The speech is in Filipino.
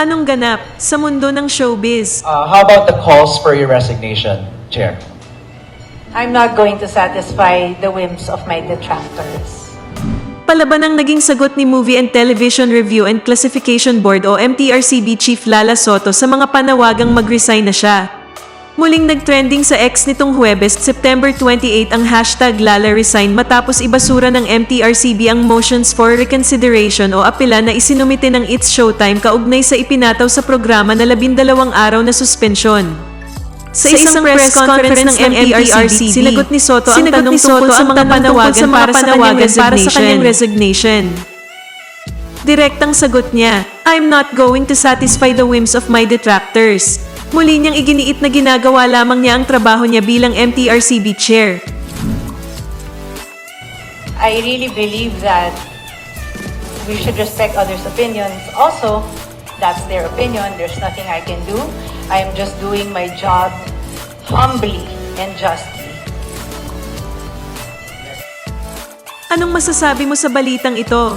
Anong ganap sa mundo ng showbiz? Uh, how about the calls for your resignation, Chair? I'm not going to satisfy the whims of my detractors. Palaban ang naging sagot ni Movie and Television Review and Classification Board o MTRCB Chief Lala Soto sa mga panawagang mag-resign na siya. Muling nagtrending sa X nitong Huwebes, September 28 ang hashtag Lala Resign matapos ibasura ng MTRCB ang motions for reconsideration o apela na isinumite ng It's Showtime kaugnay sa ipinataw sa programa na labindalawang araw na suspensyon. Sa isang, press, conference, ng MTRCB, sinagot ni Soto ang tanong tungkol sa mga panawagan para sa kanyang para sa kanyang resignation. Direktang sagot niya, I'm not going to satisfy the whims of my detractors. Muli niyang iginiit na ginagawa lamang niya ang trabaho niya bilang MTRCB chair. I really believe that we should respect others' opinions. Also, that's their opinion. There's nothing I can do. I am just doing my job humbly and justly. Anong masasabi mo sa balitang ito?